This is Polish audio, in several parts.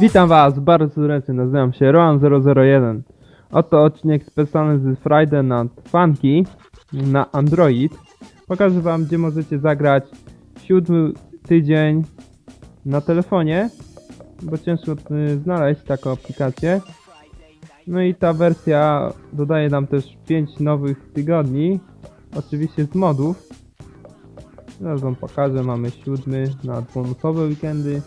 Witam Was bardzo serdecznie, nazywam się Roan001. Oto odcinek specjalny z Friday na Funky na Android. Pokażę Wam, gdzie możecie zagrać siódmy tydzień na telefonie, bo ciężko y, znaleźć taką aplikację. No i ta wersja dodaje nam też 5 nowych tygodni, oczywiście z modów. Teraz Wam pokażę, mamy siódmy na bonusowe weekendy.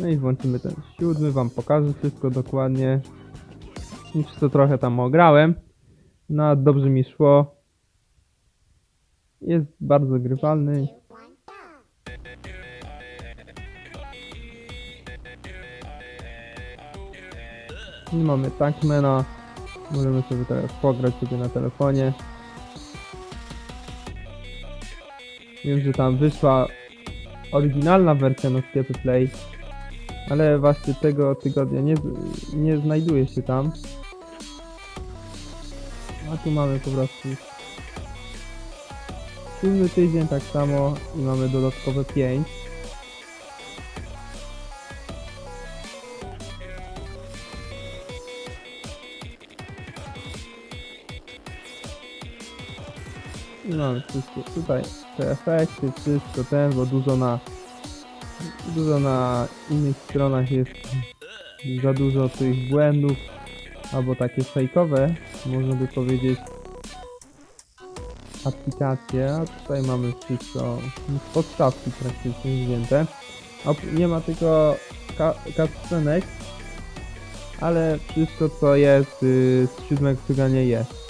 No i włączymy ten siódmy, wam pokażę wszystko dokładnie. Już to trochę tam ograłem. No dobrze mi szło. Jest bardzo grywalny. I mamy Tankmana. Możemy sobie teraz pograć sobie na telefonie. Wiem, że tam wyszła oryginalna wersja na sklepie Play, ale właśnie tego tygodnia nie, nie znajduje się tam. A tu mamy po prostu siódmy tydzień tak samo i mamy dodatkowe 5. I mamy wszystkie tutaj te efekty, wszystko ten, bo dużo na dużo na innych stronach jest za dużo tych błędów albo takie fejkowe, można by powiedzieć aplikacje, a tutaj mamy wszystko z podstawki praktycznie. Op- nie ma tylko ka- cutscenek, ale wszystko co jest y, z siódmego tygodnia jest.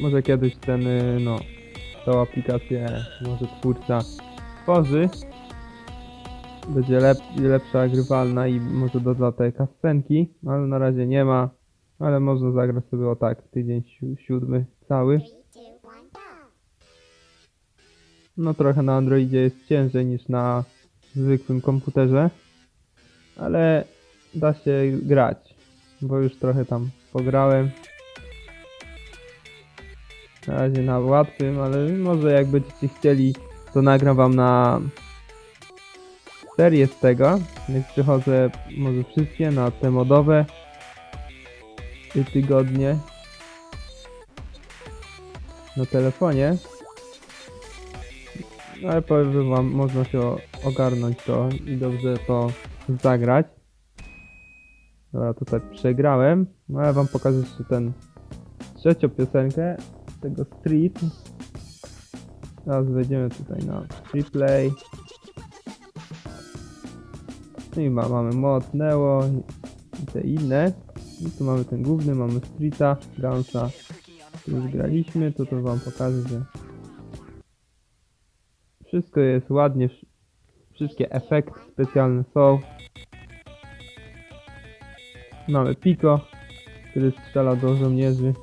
Może kiedyś ten, y, no, tą aplikację może twórca stworzy. Będzie lep lepsza, grywalna i może doda te kascenki, ale na razie nie ma. Ale można zagrać sobie o tak, tydzień si siódmy cały. No trochę na Androidzie jest ciężej niż na zwykłym komputerze, ale da się grać, bo już trochę tam pograłem. Na razie na łatwym, ale może jak będziecie chcieli, to nagram wam na serię z tego. Jak przychodzę może wszystkie na te modowe ty- tygodnie na telefonie. No ale powiem wam, można się ogarnąć to i dobrze to zagrać. Dobra, tutaj przegrałem. No ale wam pokażę jeszcze ten trzecią piosenkę tego Street. Teraz wejdziemy tutaj na Replay. No i ma, mamy mod, Neo i te inne. I tu mamy ten główny, mamy Streeta, Gansa. Już graliśmy, to to wam pokażę, że wszystko jest ładnie, wsz- wszystkie efekty specjalne są. Mamy Pico, który strzela do żołnierzy.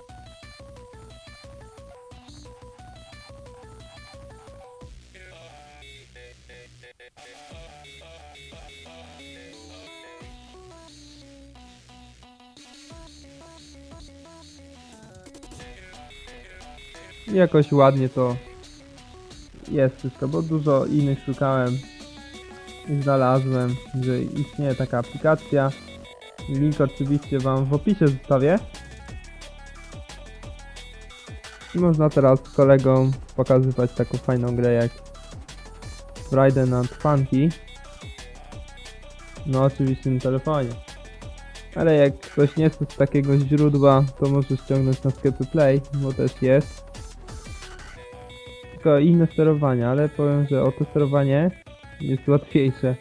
Jakoś ładnie to jest wszystko, bo dużo innych szukałem i znalazłem, że istnieje taka aplikacja. Link oczywiście wam w opisie zostawię. I można teraz z kolegą pokazywać taką fajną grę jak Friday and Funky. No oczywiście na telefonie. Ale jak ktoś nie chce z takiego źródła, to może ściągnąć na sklepy Play, bo też jest tylko inne sterowanie, ale powiem, że o to sterowanie jest łatwiejsze.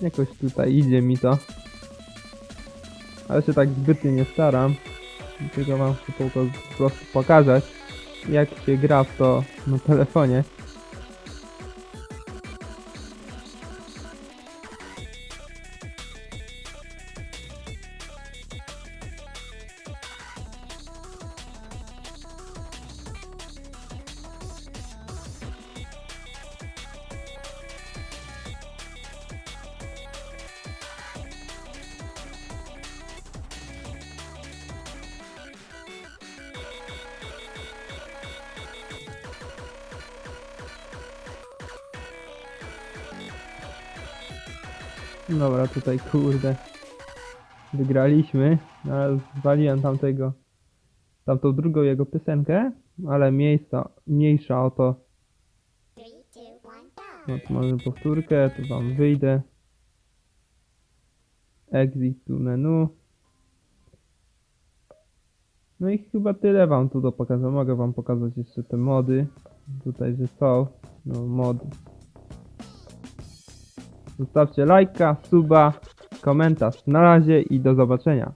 Jakoś tutaj idzie mi to. Ale się tak zbytnio nie staram. Tylko wam chcę po prostu pokazać, jak się gra w to na telefonie. Dobra, tutaj kurde. Wygraliśmy, no, zwaliłem tamtego, tamtą drugą jego piosenkę, ale miejsca, mniejsza o to. No to może powtórkę, to wam wyjdę. Exit to menu. No i chyba tyle wam tu do pokazania. Mogę wam pokazać jeszcze te mody. Tutaj, że są. No, mody. Zostawcie lajka, suba, komentarz. Na razie i do zobaczenia.